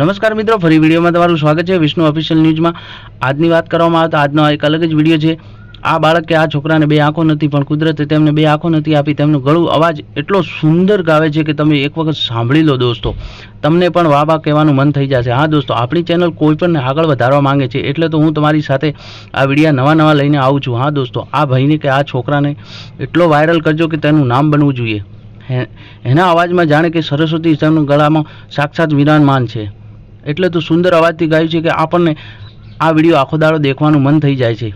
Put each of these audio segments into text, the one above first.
નમસ્કાર મિત્રો, ફરી વિડીયોમાં તમારું સ્વાગત છે વિષ્ણુ ઓફિશિયલ ન્યૂઝમાં. આજની વાત કરવામાં આવે તો આજનો એક અલગ જ વીડિયો છે. આ બાળક આ છોકરાને બે આંખો નથી, પણ કુદરતે તેમને બે આંખો નથી આપી. તેમનું ગળું અવાજ એટલો સુંદર ગાવે છે કે તમે એક વખત સાંભળી લો દોસ્તો. તમને પણ વાહ વાહ કહેવાનું મન થઈ જશે. હા દોસ્તો, આપણી ચેનલ કોઈ પણ આગળ વધારવા માંગે છે, એટલે તો હું તમારી સાથે આ વિડીયા નવા નવા લઈને આવું છું. હા દોસ્તો, આ ભાઈને કે આ છોકરાને એટલો વાયરલ કરજો કે તેનું નામ બનવું જોઈએ. એના અવાજમાં જાણે કે સરસ્વતી તેમનું ગળામાં સાક્ષાત વિરાજમાન છે. એટલે તો સુંદર અવાજથી ગાયું છે કે આપણને આ વીડિયો આખો દાડો દેખવાનું મન થઈ જાય છે.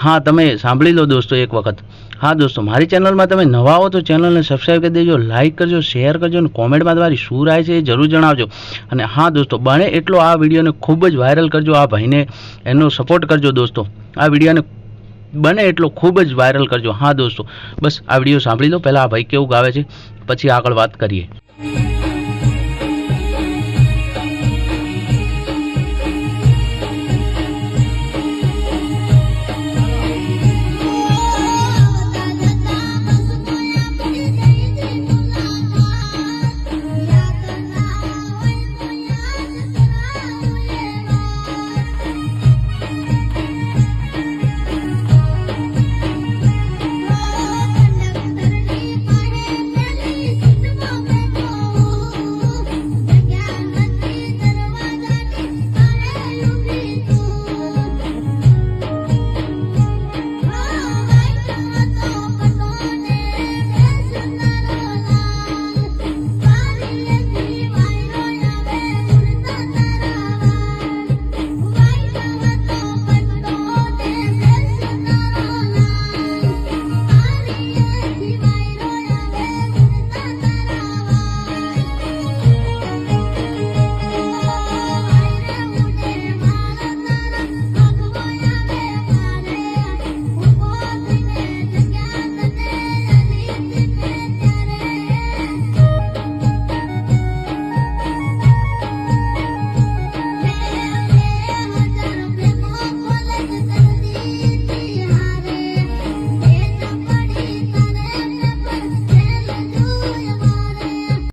હા, તમે સાંભળી લો દોસ્તો એક વખત. હા, દોસ્તો, મારી ચેનલમાં તમે નવા હો તો ચેનલને સબસ્ક્રાઈબ કરી દેજો લાઇક કરજો શેર કરજો અને કોમેન્ટમાં તમારી શું રાય છે એ જરૂર જણાવજો. અને હા, દોસ્તો, બને એટલો આ વિડીયોને ખૂબ જ વાયરલ કરજો, આ ભાઈને એનો સપોર્ટ કરજો દોસ્તો. આ વિડીયોને બને એટલો ખૂબ જ વાયરલ કરજો. હા, દોસ્તો, બસ આ વીડિયો સાંભળી લો, પહેલાં આ ભાઈ કેવું ગાવે છે, પછી આગળ વાત કરીએ.